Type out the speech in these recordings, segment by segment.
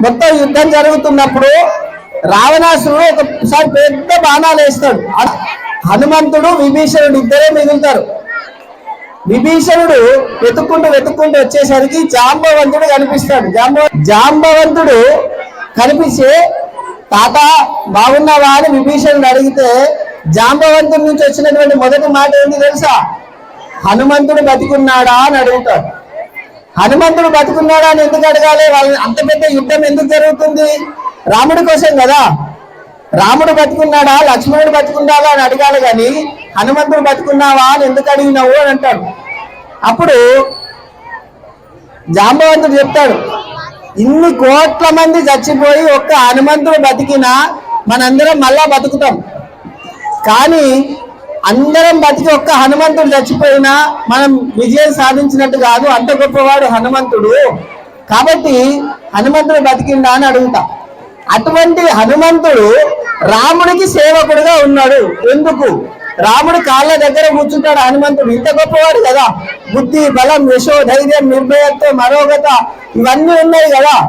మొత్తం యుద్ధం జరుగుతున్నప్పుడు రావణాసురుడు ఒకసారి పెద్ద బాణాలు వేస్తాడు. హనుమంతుడు విభీషణుడు ఇద్దరే మిగులుతారు. విభీషణుడు వెతుక్కుంటూ వెతుక్కుంటూ వచ్చేసరికి జాంబవంతుడు కనిపిస్తాడు. జాంబ జాంబవంతుడు కనిపిస్తే తాత బాగున్నావా? అని విభీషణుడు అడిగితే జాంబవంతుడి నుంచి వచ్చినటువంటి మొదటి మాట ఏంటి తెలుసా? హనుమంతుడు బతికున్నాడా? అని అడుగుతాడు. హనుమంతుడు బతుకున్నాడా అని ఎందుకు అడగాలి? వాళ్ళు అంత పెద్ద యుద్ధం ఎందుకు జరుగుతుంది? రాముడి కోసం కదా. రాముడు బతుకున్నాడా? లక్ష్మణుడు బతుకున్నాడా అని అడగాలి కానీ హనుమంతుడు బతుకున్నావా అని ఎందుకు అడిగినావు అని అంటాడు. అప్పుడు జాంబవంతుడు చెప్తాడు ఇన్ని కోట్ల మంది చచ్చిపోయి ఒక్క హనుమంతుడు బతికినా మనందరం మళ్ళా బతుకుతాం. కానీ అందరం బతికి ఒక్క హనుమంతుడు చచ్చిపోయినా మనం విజయం సాధించినట్టు కాదు అంత గొప్పవాడు హనుమంతుడు. కాబట్టి హనుమంతుడు బతికిండా అని అడుగుతా. అటువంటి హనుమంతుడు రాముడికి సేవకుడుగా ఉన్నాడు. ఎందుకు? రాముడు కాళ్ళ దగ్గర కూర్చుంటాడు హనుమంతుడు. ఇంత గొప్పవాడు కదా. బుద్ధి బలం యశో ధైర్యం నిర్భయత్వం మరోగత ఇవన్నీ ఉన్నాయి కదా.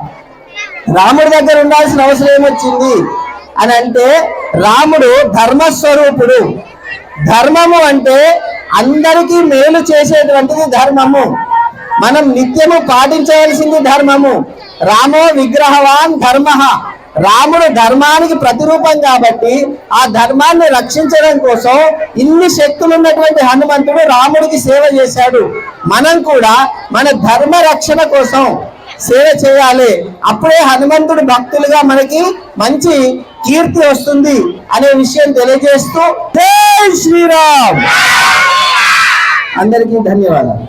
రాముడి దగ్గర ఉండాల్సిన అవసరం ఏమొచ్చింది? అని అంటే రాముడు ధర్మస్వరూపుడు. ధర్మము అంటే అందరికీ మేలు చేసేటువంటిది ధర్మము. మనం నిత్యము పాటించవలసింది ధర్మము. రామో విగ్రహవాన్ ధర్మ. రాముడు ధర్మానికి ప్రతిరూపం కాబట్టి ఆ ధర్మాన్ని రక్షించడం కోసం ఇన్ని శక్తులు ఉన్నటువంటి హనుమంతుడు రాముడికి సేవ చేశాడు. మనం కూడా మన ధర్మ రక్షణ కోసం సేవ చేయాలి. అప్పుడే హనుమంతుడు భక్తులుగా మనకి మంచి కీర్తి వస్తుంది అనే విషయం తెలియజేస్తూ జై శ్రీరామ్ అందరికీ ధన్యవాదాలు